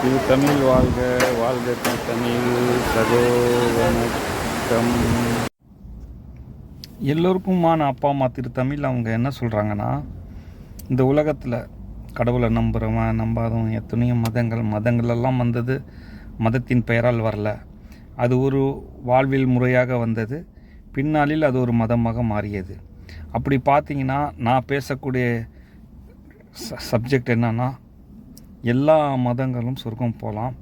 திரு தமிழ் வாழ்க வாழ்க திரு தமிழ் சகோ வணக்கம் எல்லோருக்குமான அப்பா அம்மா திரு தமிழ் அவங்க என்ன சொல்கிறாங்கன்னா இந்த உலகத்தில் கடவுளை நம்புகிறவன் நம்பாதவன் எத்தனையோ மதங்கள் மதங்கள் எல்லாம் வந்தது மதத்தின் பெயரால் வரல. அது ஒரு வாழ்வில் முறையாக வந்தது. பின்னாளில் அது ஒரு மதமாக மாறியது. அப்படி பார்த்தீங்கன்னா நான் பேசக்கூடிய ச சப்ஜெக்ட் என்னன்னா எல்லா மதங்களும் சொர்க்கம் போகலாம்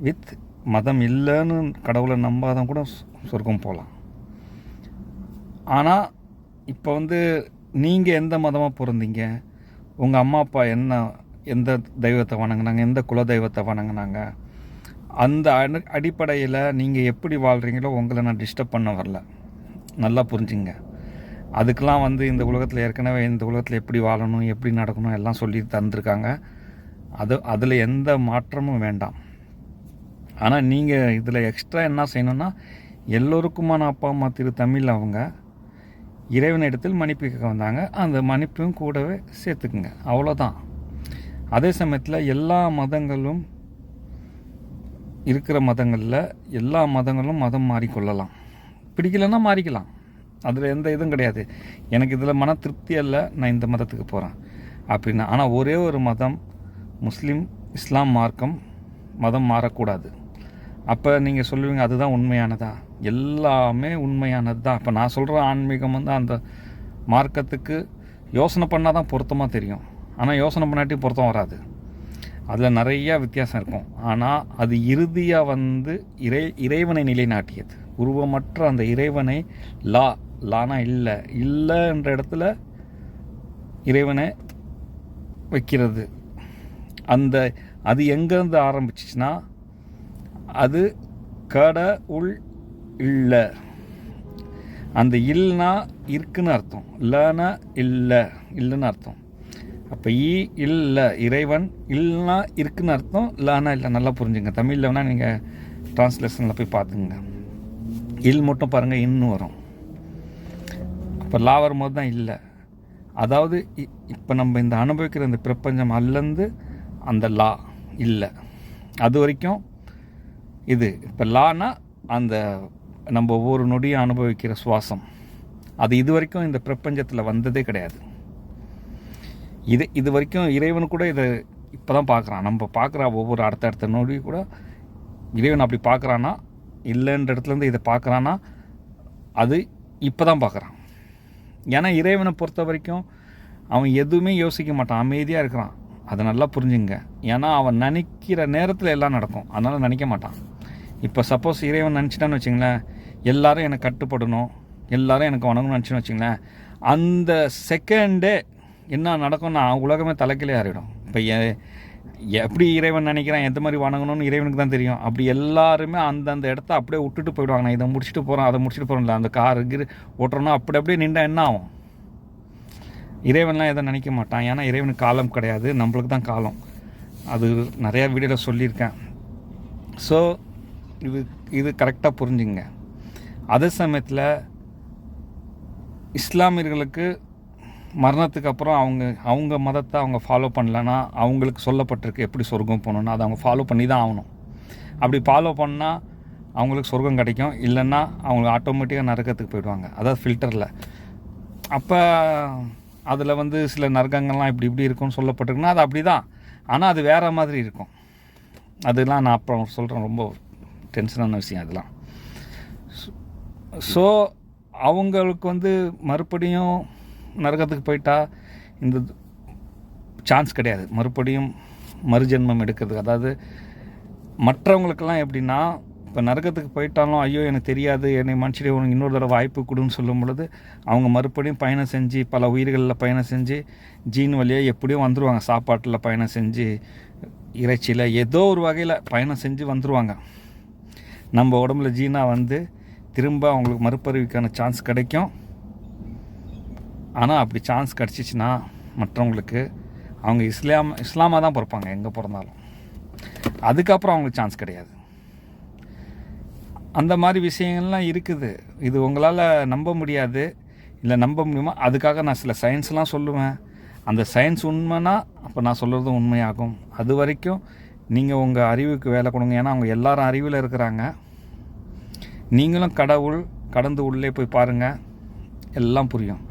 வித் மதம் இல்லைன்னு கடவுளை நம்பாதான் கூட சொர்க்கம் போகலாம் ஆனால் இப்போ வந்து நீங்கள் எந்த மதமாக பிறந்தீங்க? உங்கள் அம்மா அப்பா என்ன எந்த தெய்வத்தை வணங்கினாங்க? எந்த குல தெய்வத்தை வணங்குனாங்க? அந்த அடிப்படையில் நீங்கள் எப்படி வாழ்கிறீங்களோ உங்களை நான் டிஸ்டர்ப் பண்ண வரல. நல்லா புரிஞ்சுங்க. அதுக்கெலாம் வந்து இந்த உலகத்தில் ஏற்கனவே இந்த உலகத்தில் எப்படி வாழணும் எப்படி நடக்கணும் எல்லாம் சொல்லி தந்திருக்காங்க. அது அதில் எந்த மாற்றமும் வேண்டாம். ஆனால் நீங்கள் இதில் எக்ஸ்ட்ரா என்ன செய்யணும்னா எல்லோருக்குமான அப்பா அம்மா திரு தமிழ் அவங்க இறைவனிடத்தில் மன்னிப்பு கேட்க வந்தாங்க. அந்த மன்னிப்பையும் கூடவே சேர்த்துக்குங்க. அவ்வளோதான் அதே சமயத்தில் எல்லா மதங்களும் இருக்கிற மதங்களில் எல்லா மதங்களும் மதம் மாறிக்கொள்ளலாம். பிடிக்கலன்னா மாறிக்கலாம். அதில் எந்த இதுவும் கிடையாது. எனக்கு இதில் மன திருப்தி அல்ல நான் இந்த மதத்துக்கு போகிறேன் அப்படின்னா ஆனால் ஒரே ஒரு மதம் முஸ்லீம் இஸ்லாம் மார்க்கம் மதம் மாறக்கூடாது. அப்போ நீங்கள் சொல்லுவீங்க அதுதான் உண்மையானதா? எல்லாமே உண்மையானது தான். இப்போ நான் சொல்கிற ஆன்மீகம் வந்து அந்த மார்க்கத்துக்கு யோசனை பண்ணால் தான் பொருத்தமாக தெரியும். ஆனால் யோசனை பண்ணாட்டி பொருத்தம் வராது. அதில் நிறையா வித்தியாசம் இருக்கும். ஆனால் அது இறுதியாக வந்து இறை இறைவனை நிலைநாட்டியது. உருவமற்ற அந்த இறைவனை லா லானா இல்லை இல்லைன்ற இடத்துல இறைவனை வைக்கிறது. அந்த அது எங்கேருந்து ஆரம்பிச்சிச்சுன்னா அது கடவுள் உள் இல்லை. அந்த இல்னா இருக்குன்னு அர்த்தம். இல்லைனா இல்லை இல்லைன்னு அர்த்தம். அப்போ ஈ இல்லை இறைவன் இல்லைனா இருக்குன்னு அர்த்தம். இல்லைனா இல்லை நல்லா புரிஞ்சுங்க. தமிழில் வேணால் நீங்கள் ட்ரான்ஸ்லேஷனில் போய் பார்த்துங்க இல் மட்டும் பாருங்கள் இன்னும் வரும். இப்போ லா வரும்போது தான் இல்லை. அதாவது இப்போ நம்ம இந்த அனுபவிக்கிற இந்த பிரபஞ்சம் அல்லந்து அந்த லா இல்லை. அது வரைக்கும் இது. இப்போ லானா அந்த நம்ம ஒவ்வொரு நொடியும் அனுபவிக்கிற சுவாசம். அது இது வரைக்கும் இந்த பிரபஞ்சத்தில் வந்ததே கிடையாது. இது இது வரைக்கும் இறைவன் கூட இதை இப்போ தான் பார்க்குறான் நம்ம பார்க்குற ஒவ்வொரு அடுத்த அடுத்த நொடி கூட இறைவன் அப்படி பார்க்குறான்னா இல்லைன்ற இடத்துலேருந்து இதை பார்க்குறான்னா அது இப்போ தான் பார்க்குறான் ஏன்னா இறைவனை பொறுத்த வரைக்கும் அவன் எதுவுமே யோசிக்க மாட்டான். அமைதியாக இருக்கிறான். அதை நல்லா புரிஞ்சுங்க. ஏன்னா அவன் நினைக்கிற நேரத்தில் எல்லாம் நடக்கும். அதனால் நினைக்க மாட்டான். இப்போ சப்போஸ் இறைவன் நினச்சிட்டான்னு வச்சுங்களேன் எல்லாரும் எனக்கு கட்டுப்படணும் எல்லாரும் எனக்கு வணங்கணும்னு நினச்சின்னு வச்சுங்களேன் அந்த செகண்டே என்ன நடக்கும்னா உலகமே தலைக்கிலே ஆறிடும் இப்போ எப்படி இறைவன் நினைக்கிறான் எந்த மாதிரி வணங்கணும்னு இறைவனுக்கு தான் தெரியும். அப்படி எல்லாருமே அந்தந்த இடத்த அப்படியே விட்டுட்டு போயிடுவாங்க. நான் இதை முடிச்சுட்டு போகிறேன் அதை முடிச்சுட்டு போகிறோம்ல அந்த கார் கிரு ஓட்டுறோன்னா அப்படி அப்படியே நின்றா என்ன ஆகும்? இறைவன்லாம் எதை நினைக்க மாட்டான். ஏன்னா இறைவனுக்கு காலம் கிடையாது. நம்மளுக்கு தான் காலம். அது நிறையா வீடியோவில் சொல்லியிருக்கேன். ஸோ இது இது கரெக்டாக புரிஞ்சுங்க. அதே சமயத்தில் இஸ்லாமியர்களுக்கு மரணத்துக்கு அப்புறம் அவங்க அவங்க மதத்தை அவங்க ஃபாலோ பண்ணலன்னா அவங்களுக்கு சொல்லப்பட்டிருக்கு எப்படி சொர்க்கம் போகணுன்னா அதை அவங்க ஃபாலோ பண்ணி தான் ஆகணும். அப்படி ஃபாலோ பண்ணால் அவங்களுக்கு சொர்க்கம் கிடைக்கும். இல்லைன்னா அவங்க ஆட்டோமேட்டிக்காக நரகத்துக்கு போயிடுவாங்க. அதாவது ஃபில்டரில் அப்போ அதில் வந்து சில நரகங்கள்லாம் இப்படி இப்படி இருக்கும்னு சொல்லப்பட்டிருக்குன்னா அது அப்படி தான் ஆனால் அது வேறு மாதிரி இருக்கும். அதெல்லாம் நான் அப்புறம் சொல்கிறேன் ரொம்ப டென்ஷனான விஷயம் அதெல்லாம். ஸோ அவங்களுக்கு வந்து மறுபடியும் நரகத்துக்கு போயிட்டா இந்த சான்ஸ் கிடையாது. மறுபடியும் மறுஜென்மம் எடுக்கிறதுக்கு. அதாவது மற்றவங்களுக்கெல்லாம் எப்படின்னா இப்போ நரகத்துக்கு போயிட்டாலும் ஐயோ எனக்கு தெரியாது என்னை மனுஷனே உனக்கு இன்னொரு தடவை வாய்ப்பு கொடுன்னு சொல்லும் பொழுது அவங்க மறுபடியும் பயணம் செஞ்சு பல உயிர்களில் பயணம் செஞ்சு ஜீன் வழியாக எப்படியும் வந்துடுவாங்க சாப்பாட்டில் பயணம் செஞ்சு இறைச்சியில் ஏதோ ஒரு வகையில் பயணம் செஞ்சு வந்துடுவாங்க நம்ம உடம்புல ஜீனாக வந்து திரும்ப அவங்களுக்கு மறுபறிவுக்கான சான்ஸ் கிடைக்கும். ஆனால் அப்படி சான்ஸ் கிடச்சிச்சின்னா மற்றவங்களுக்கு அவங்க இஸ்லாம் இஸ்லாமாக தான் பிறப்பாங்க எங்கே பிறந்தாலும். அதுக்கப்புறம் அவங்களுக்கு சான்ஸ் கிடையாது. அந்த மாதிரி விஷயங்கள்லாம் இருக்குது. இது உங்களால் நம்ப முடியாது. இல்லை நம்ப முடியுமா? அதுக்காக நான் சில சயின்ஸ்லாம் சொல்லுவேன். அந்த சயின்ஸ் உண்மைனா அப்போ நான் சொல்கிறதும் உண்மையாகும். அது வரைக்கும் நீங்கள் உங்கள் அறிவுக்கு வேலை கொடுங்க. ஏன்னா அவங்க எல்லாரும் அறிவில் இருக்கிறாங்க. நீங்களும் கடவுள் கடந்து உள்ளே போய் பாருங்கள் எல்லாம் புரியும்.